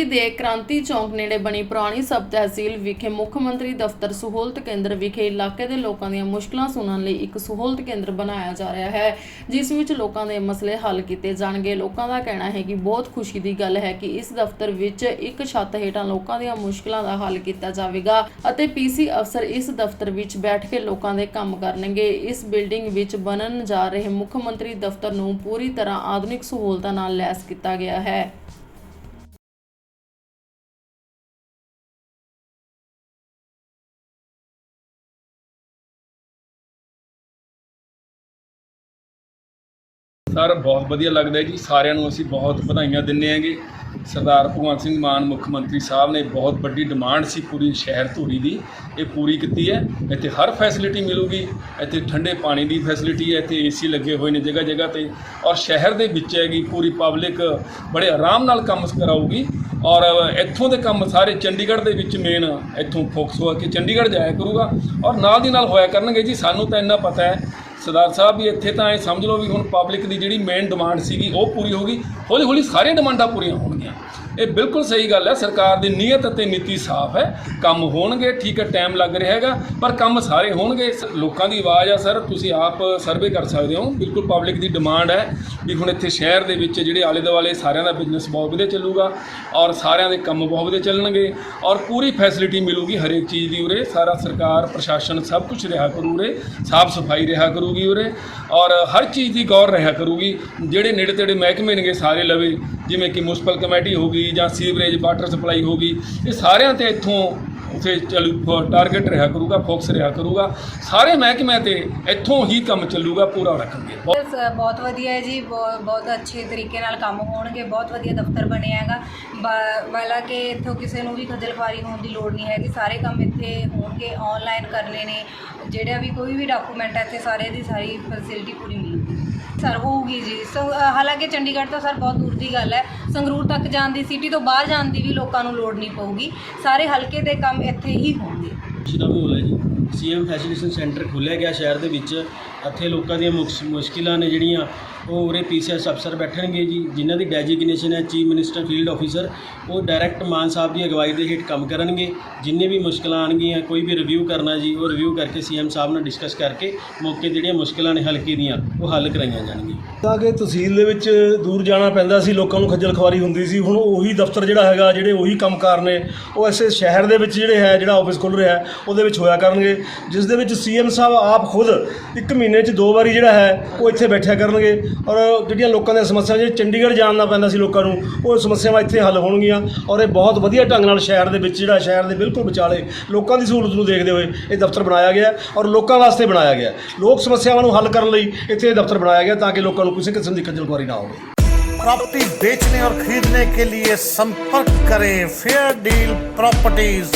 ਪੁਰੀ ਦੇ ਕ੍ਰਾਂਤੀ ਚੌਂਕ ਨੇੜੇ ਬਣੀ ਪੁਰਾਣੀ ਸਬ ਤਹਿਸੀਲ ਵਿਖੇ ਮੁੱਖ ਮੰਤਰੀ ਦਫ਼ਤਰ ਸਹੂਲਤ ਕੇਂਦਰ ਵਿਖੇ ਇਲਾਕੇ ਦੇ ਲੋਕਾਂ ਦੀਆਂ ਮੁਸ਼ਕਲਾਂ ਸੁਣਨ ਲਈ ਇੱਕ ਸਹੂਲਤ ਕੇਂਦਰ ਬਣਾਇਆ ਜਾ ਰਿਹਾ ਹੈ, ਜਿਸ ਵਿੱਚ ਲੋਕਾਂ ਦੇ ਮਸਲੇ ਹੱਲ ਕੀਤੇ ਜਾਣਗੇ। ਲੋਕਾਂ ਦਾ ਕਹਿਣਾ ਹੈ ਕਿ ਬਹੁਤ ਖੁਸ਼ੀ ਦੀ ਗੱਲ ਹੈ ਕਿ ਇਸ ਦਫ਼ਤਰ ਵਿੱਚ ਇੱਕ ਛੱਤ ਹੇਠਾਂ ਲੋਕਾਂ ਦੀਆਂ ਮੁਸ਼ਕਲਾਂ ਦਾ ਹੱਲ ਕੀਤਾ ਜਾਵੇਗਾ ਅਤੇ ਪੀਸੀ ਅਫਸਰ ਇਸ ਦਫ਼ਤਰ ਵਿੱਚ ਬੈਠ ਕੇ ਲੋਕਾਂ ਦੇ ਕੰਮ ਕਰਨਗੇ। ਇਸ ਬਿਲਡਿੰਗ ਵਿੱਚ ਬਣਨ ਜਾ ਰਹੇ ਮੁੱਖ ਮੰਤਰੀ ਦਫ਼ਤਰ ਨੂੰ ਪੂਰੀ ਤਰ੍ਹਾਂ ਆਧੁਨਿਕ ਸਹੂਲਤਾਂ ਨਾਲ ਲੈਸ ਕੀਤਾ ਗਿਆ ਹੈ। ਸਰ, ਬਹੁਤ ਵਧੀਆ ਲੱਗਦਾ ਜੀ। ਸਾਰਿਆਂ ਨੂੰ ਅਸੀਂ ਬਹੁਤ ਵਧਾਈਆਂ ਦਿੰਦੇ ਹਾਂਗੇ। ਸਰਦਾਰ ਭਗਵੰਤ ਸਿੰਘ ਮਾਨ ਮੁੱਖ ਮੰਤਰੀ ਸਾਹਿਬ ਨੇ ਬਹੁਤ ਵੱਡੀ ਡਿਮਾਂਡ ਸੀ ਪੂਰੀ ਸ਼ਹਿਰ ਧੂਰੀ ਦੀ। ਇਹ ਪੂਰੀ ਕੀਤੀ ਹੈ। ਇੱਥੇ ਹਰ ਫੈਸਿਲਿਟੀ ਮਿਲੂਗੀ। ਇੱਥੇ ਠੰਡੇ ਪਾਣੀ ਦੀ ਫੈਸਿਲਿਟੀ ਹੈ। ਇੱਥੇ ਏਸੀ ਲੱਗੇ ਹੋਏ ਨੇ ਜਗ੍ਹਾ ਜਗ੍ਹਾ ਤੇ। ਔਰ ਸ਼ਹਿਰ ਦੇ ਵਿੱਚ ਹੈਗੀ ਪੂਰੀ ਪਬਲਿਕ ਬੜੇ ਆਰਾਮ ਨਾਲ ਕੰਮ ਕਰਾਊਗੀ। ਔਰ ਇੱਥੋਂ ਦੇ ਕੰਮ ਸਾਰੇ ਚੰਡੀਗੜ੍ਹ ਦੇ ਵਿੱਚ ਮੇਨ ਇੱਥੋਂ ਫੋਕਸ ਹੋ ਕੇ ਚੰਡੀਗੜ੍ਹ ਜਾਇਆ ਕਰੂਗਾ। ਔਰ ਨਾਲ ਦੀ ਨਾਲ ਹੋਇਆ ਕਰਨਗੇ ਜੀ। ਸਾਨੂੰ ਤਾਂ ਇੰਨਾ ਪਤਾ ਹੈ ਸਰਦਾਰ ਸਾਹਿਬ ਵੀ ਇੱਥੇ ਤਾਂ ਇਹ ਸਮਝ ਲਓ ਵੀ ਹੁਣ ਪਬਲਿਕ ਦੀ ਜਿਹੜੀ ਮੇਨ ਡਿਮਾਂਡ ਸੀਗੀ, ਉਹ ਪੂਰੀ ਹੋ ਗਈ। ਹੌਲੀ ਹੌਲੀ ਸਾਰੀਆਂ ਡਿਮਾਂਡਾਂ ਪੂਰੀਆਂ ਹੋਣਗੀਆਂ। ਇਹ ਬਿਲਕੁਲ ਸਹੀ ਗੱਲ ਹੈ, ਸਰਕਾਰ ਦੀ ਨੀਅਤ ਅਤੇ ਨੀਤੀ ਸਾਫ਼ ਹੈ। ਕੰਮ ਹੋਣਗੇ, ਠੀਕ ਹੈ, ਟਾਈਮ ਲੱਗ ਰਿਹਾ ਹੈਗਾ, ਪਰ ਕੰਮ ਸਾਰੇ ਹੋਣਗੇ। ਸ- ਲੋਕਾਂ ਦੀ ਆਵਾਜ਼ ਆ, ਸਰ, ਤੁਸੀਂ ਆਪ ਸਰਵੇ ਕਰ ਸਕਦੇ ਹੋ। ਬਿਲਕੁਲ ਪਬਲਿਕ ਦੀ ਡਿਮਾਂਡ ਹੈ ਵੀ ਹੁਣ ਇੱਥੇ ਸ਼ਹਿਰ ਦੇ ਵਿੱਚ ਜਿਹੜੇ ਆਲੇ ਦੁਆਲੇ ਸਾਰਿਆਂ ਦਾ ਬਿਜ਼ਨਸ ਬਹੁਤ ਵਧੀਆ ਚੱਲੂਗਾ ਔਰ ਸਾਰਿਆਂ ਦੇ ਕੰਮ ਬਹੁਤ ਵਧੀਆ ਚੱਲਣਗੇ ਔਰ ਪੂਰੀ ਫੈਸਿਲਿਟੀ ਮਿਲੂਗੀ ਹਰੇਕ ਚੀਜ਼ ਦੀ ਉਰੇ। ਸਾਰਾ ਸਰਕਾਰ, ਪ੍ਰਸ਼ਾਸਨ ਸਭ ਕੁਝ ਰਿਹਾ ਕਰੂ ਉਰੇ, ਸਾਫ਼ ਸਫ਼ਾਈ ਰਿਹਾ ਕਰੂਗੀ ਉਰੇ ਔਰ ਹਰ ਚੀਜ਼ ਦੀ ਗੌਰ ਰਿਹਾ ਕਰੂਗੀ। ਜਿਹੜੇ ਨੇੜੇ ਤੇੜੇ ਮਹਿਕਮੇ ਨੇਗੇ, ਸਾਰੇ ਲਵੇ, ਜਿਵੇਂ ਕਿ ਮਿਊਨਿਸਪਲ ਕਮੇਟੀ ਹੋ ਗਈ ਜਾਂ ਸੀਵਰੇਜ ਵਾਟਰ ਸਪਲਾਈ ਹੋ ਗਈ ਇਹ ਸਾਰਿਆਂ ਤੇ ਇੱਥੋਂ ਉਥੇ ਚੱਲੂ ਟਾਰਗੇਟ ਰਿਹਾ ਕਰੂਗਾ, ਫੋਕਸ ਰਿਹਾ ਕਰੂਗਾ। ਸਾਰੇ ਮਹਿਕਮਿਆਂ ਤੇ ਇੱਥੋਂ ਹੀ ਕੰਮ ਚੱਲੂਗਾ, ਪੂਰਾ ਰੱਖਣਗੇ। ਬਹੁਤ ਵਧੀਆ ਹੈ ਜੀ ਬਹੁਤ ਅੱਛੇ ਤਰੀਕੇ ਨਾਲ ਕੰਮ ਹੋਣਗੇ, ਬਹੁਤ ਵਧੀਆ ਦਫ਼ਤਰ ਬਣਿਆ ਹੈਗਾ। ਵਾਲਾ ਕਿ ਇੱਥੋਂ ਕਿਸੇ ਨੂੰ ਵੀ ਖੱਜਲ ਹੋਣ ਦੀ ਲੋੜ ਨਹੀਂ ਹੈਗੀ, ਸਾਰੇ ਕੰਮ ਇੱਥੇ ਹੋਣਗੇ ਆਨਲਾਈਨ ਕਰਨੇ ਨੇ। ਜਿਹੜਾ ਵੀ ਕੋਈ ਵੀ ਡਾਕੂਮੈਂਟ ਹੈ ਇੱਥੇ ਸਾਰੇ ਦੀ ਸਾਰੀ ਫੈਸਿਲਿਟੀ ਪੂਰੀ ਮਿਲੂਗੀ। ਸਰ ਹੋਊਗੀ ਜੀ। ਹਾਲਾਂਕਿ ਚੰਡੀਗੜ੍ਹ ਤੋਂ ਸਰ ਬਹੁਤ ਦੂਰ ਦੀ ਗੱਲ ਹੈ। ਸੰਗਰੂਰ ਤੱਕ ਜਾਣ ਦੀ ਸਿਟੀ ਤੋਂ ਬਾਹਰ ਜਾਣ ਦੀ ਵੀ ਲੋਕਾਂ ਨੂੰ ਲੋੜ ਨਹੀਂ ਪਊਗੀ। ਸਾਰੇ ਹਲਕੇ ਦੇ ਕੰਮ ਇੱਥੇ ਹੀ ਹੋਣਗੇ। ਖੁਸ਼ੀ ਦਾ ਮਾਹੌਲ ਹੈ ਜੀ? ਸੀਐਮ ਫੈਸਿਲਿਟੇਸ਼ਨ ਸੈਂਟਰ ਖੋਲ੍ਹਿਆ ਗਿਆ ਸ਼ਹਿਰ ਦੇ ਵਿੱਚ। ਇੱਥੇ ਲੋਕਾਂ ਦੀਆਂ ਮੁਕਸ- ਮੁਸ਼ਕਿਲਾਂ ਨੇ ਜਿਹੜੀਆਂ ਉਹ ਉਰੇ ਪੀਸੀਐਸ ਅਫਸਰ ਬੈਠਣਗੇ ਜੀ, ਜਿਨ੍ਹਾਂ ਦੀ ਡੈਜੀਗਨੇਸ਼ਨ ਹੈ ਚੀਫ ਮਿਨਿਸਟਰ ਫੀਲਡ ਆਫੀਸਰ ਉਹ ਡਾਇਰੈਕਟ ਮਾਨ ਸਾਹਿਬ ਦੀ ਅਗਵਾਈ ਦੇ ਹੇਠ ਕੰਮ ਕਰਨਗੇ। ਜਿੰਨੇ ਵੀ ਮੁਸ਼ਕਿਲਾਂ ਆਣਗੀਆਂ ਕੋਈ ਵੀ ਰਿਵਿਊ ਕਰਨਾ ਜੀ, ਉਹ ਰਿਵਿਊ ਕਰਕੇ ਸੀਐਮ ਸਾਹਿਬ ਨਾਲ ਡਿਸਕਸ ਕਰਕੇ ਮੌਕੇ ਜਿਹੜੀਆਂ ਮੁਸ਼ਕਿਲਾਂ ਨੇ ਹਲਕੇ ਦੀਆਂ ਉਹ ਹੱਲ ਕਰਾਈਆਂ ਜਾਣਗੀਆਂ। ਤਾਂ ਕਿ ਤਹਿਸੀਲ ਦੇ ਵਿੱਚ ਦੂਰ ਜਾਣਾ ਪੈਂਦਾ ਸੀ, ਲੋਕਾਂ ਨੂੰ ਖੱਜਲ ਖਵਾਰੀ ਹੁੰਦੀ ਸੀ। ਹੁਣ ਉਹੀ ਦਫ਼ਤਰ ਜਿਹੜਾ ਹੈਗਾ, ਜਿਹੜੇ ਉਹੀ ਕੰਮਕਾਰ ਨੇ, ਉਹ ਐਸੇ ਸ਼ਹਿਰ ਦੇ ਵਿੱਚ ਜਿਹੜੇ ਹੈ, ਜਿਹੜਾ ਆਫਿਸ ਖੁੱਲ ਰਿਹਾ ਉਹਦੇ ਵਿੱਚ ਹੋਇਆ ਕਰਨਗੇ। ਜਿਸ ਦੇ ਵਿੱਚ ਸੀਐਮ ਸਾਹਿਬ ਆਪ ਖੁਦ ਇੱਕ ਮਹੀਨੇ 'ਚ ਦੋ ਵਾਰੀ ਜਿਹੜਾ ਹੈ, ਉਹ ਇੱਥੇ ਬੈਠਿਆ ਕਰਨਗੇ। ਔਰ ਜਿਹੜੀਆਂ ਲੋਕਾਂ ਦੀਆਂ ਸਮੱਸਿਆਵਾਂ ਜਿਹੜੇ ਚੰਡੀਗੜ੍ਹ ਜਾਣਾ ਪੈਂਦਾ ਸੀ ਲੋਕਾਂ ਨੂੰ ਉਹ ਸਮੱਸਿਆਵਾਂ ਇੱਥੇ ਹੱਲ ਹੋਣਗੀਆਂ ਔਰ ਇਹ ਬਹੁਤ ਵਧੀਆ ਢੰਗ ਨਾਲ ਸ਼ਹਿਰ ਦੇ ਵਿੱਚ ਜਿਹੜਾ ਸ਼ਹਿਰ ਦੇ ਬਿਲਕੁਲ ਵਿਚਾਲੇ ਲੋਕਾਂ ਦੀ ਸਹੂਲਤ ਨੂੰ ਦੇਖਦੇ ਹੋਏ ਇਹ ਦਫ਼ਤਰ ਬਣਾਇਆ ਗਿਆ ਔਰ ਲੋਕਾਂ ਵਾਸਤੇ ਬਣਾਇਆ ਗਿਆ ਲੋਕ ਸਮੱਸਿਆਵਾਂ ਨੂੰ ਹੱਲ ਕਰਨ ਲਈ ਇੱਥੇ ਇਹ ਦਫ਼ਤਰ ਬਣਾਇਆ ਗਿਆ ਤਾਂ ਕਿ ਲੋਕਾਂ ਨੂੰ ਕਿਸੇ ਕਿਸਮ ਦੀ ਖੱਜਲ ਖੁਆਰੀ ਨਾ ਹੋਵੇ प्रॉपर्टी बेचने और खरीदने के लिए संपर्क करें फेयर डील प्रॉपर्टीज